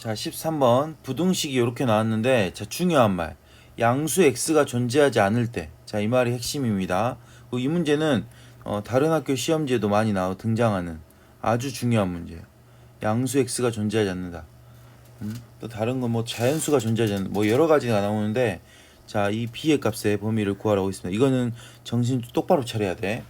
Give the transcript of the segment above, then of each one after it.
자, 13번. 부등식이 이렇게 나왔는데, 자, 중요한 말. 양수 x가 존재하지 않을 때. 자, 이 말이 핵심입니다. 이 문제는 어, 다른 학교 시험지에도 많이 나와 등장하는 아주 중요한 문제예요. 양수 x가 존재하지 않는다. 음? 또 다른 건 뭐 자연수가 존재하지 않는 뭐 여러 가지가 나오는데 자, 이 b의 값의 범위를 구하라고 있습니다. 이거는 정신 똑바로 차려야 돼.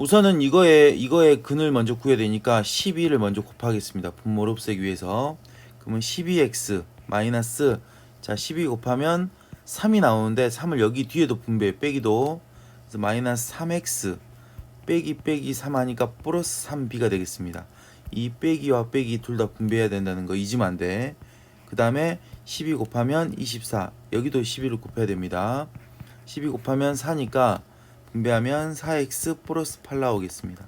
우선은 이거에 이거의 근을 먼저 구해야 되니까 12를 먼저 곱하겠습니다. 분모를 없애기 위해서. 그러면 12x 마이너스 자, 12 곱하면 3이 나오는데 3을 여기 뒤에도 분배해 빼기도 그래서 마이너스 3x 빼기 빼기 3 하니까 플러스 3b가 되겠습니다. 이 빼기와 빼기 둘 다 분배해야 된다는 거 잊으면 안 돼. 그 다음에 12 곱하면 24 여기도 12를 곱해야 됩니다. 12 곱하면 4니까 분배하면 4x 플러스 8 나오겠습니다.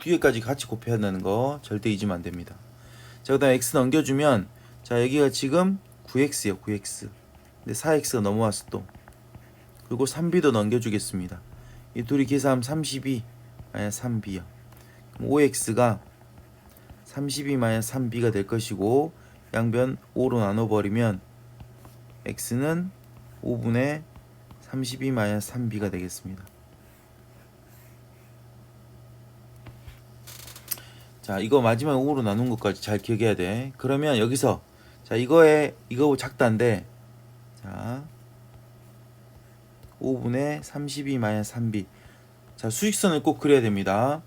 뒤에까지 같이 곱해야 한다는 거 절대 잊으면 안 됩니다. 자, 그 다음에 x 넘겨주면 자 여기가 지금 9x요 9x 근데 4x가 넘어왔어 또 그리고 3b도 넘겨주겠습니다. 이 둘이 계산하면 32 마이너스 3b요. 그럼 5x가 32 마이너스 3b가 될 것이고 양변 5로 나눠버리면 x는 5분의 32 마이너스 3b가 되겠습니다. 자, 이거 마지막 5로 나눈 것까지 잘 기억해야 돼. 그러면 여기서 자, 이거에 이거 작다인데 자, 5분의 32 마이너스 3b. 자, 수직선을 꼭 그려야 됩니다.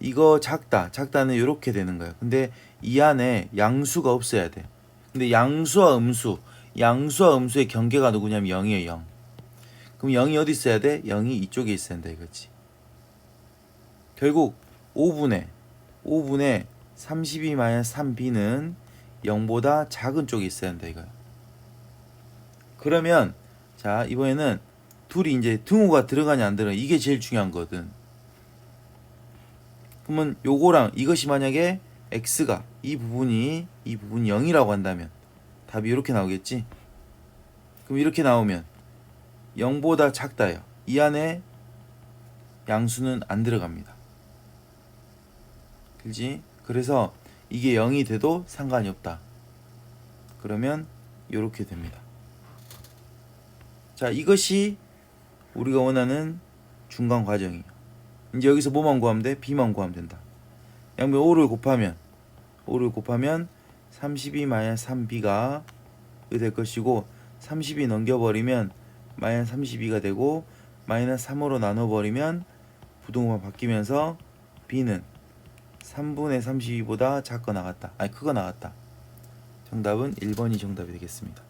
이거 작다. 작다는 이렇게 되는 거예요. 근데 이 안에 양수가 없어야 돼. 근데 양수와 음수, 양수와 음수의 경계가 누구냐면 0이에요, 0. 그럼 0이 어디 있어야 돼? 0이 이쪽에 있어야 된다 이거지. 결국 5분의 5분의 32 마이너스 3b는 0보다 작은 쪽에 있어야 한다 이거야. 그러면 자 이번에는 둘이 이제 등호가 들어가냐 안 들어가냐 이게 제일 중요한 거든. 그러면 요거랑 이것이 만약에 x가 이 부분이 이 부분이 0이라고 한다면 답이 이렇게 나오겠지. 그럼 이렇게 나오면 0보다 작다요. 이 안에 양수는 안 들어갑니다. 그지? 그래서 이게 0이 돼도 상관이 없다. 그러면 이렇게 됩니다. 자, 이것이 우리가 원하는 중간 과정이에요. 이제 여기서 뭐만 구하면 돼? b만 구하면 된다. 양변 5를 곱하면 5를 곱하면 32 마이너스 3b가 될 것이고 32 넘겨버리면 마이너스 32가 되고 마이너스 3으로 나눠버리면 부동호만 바뀌면서 b는 3분의 32보다 작거 나갔다. 아니 크거 나갔다. 정답은 1번이 정답이 되겠습니다.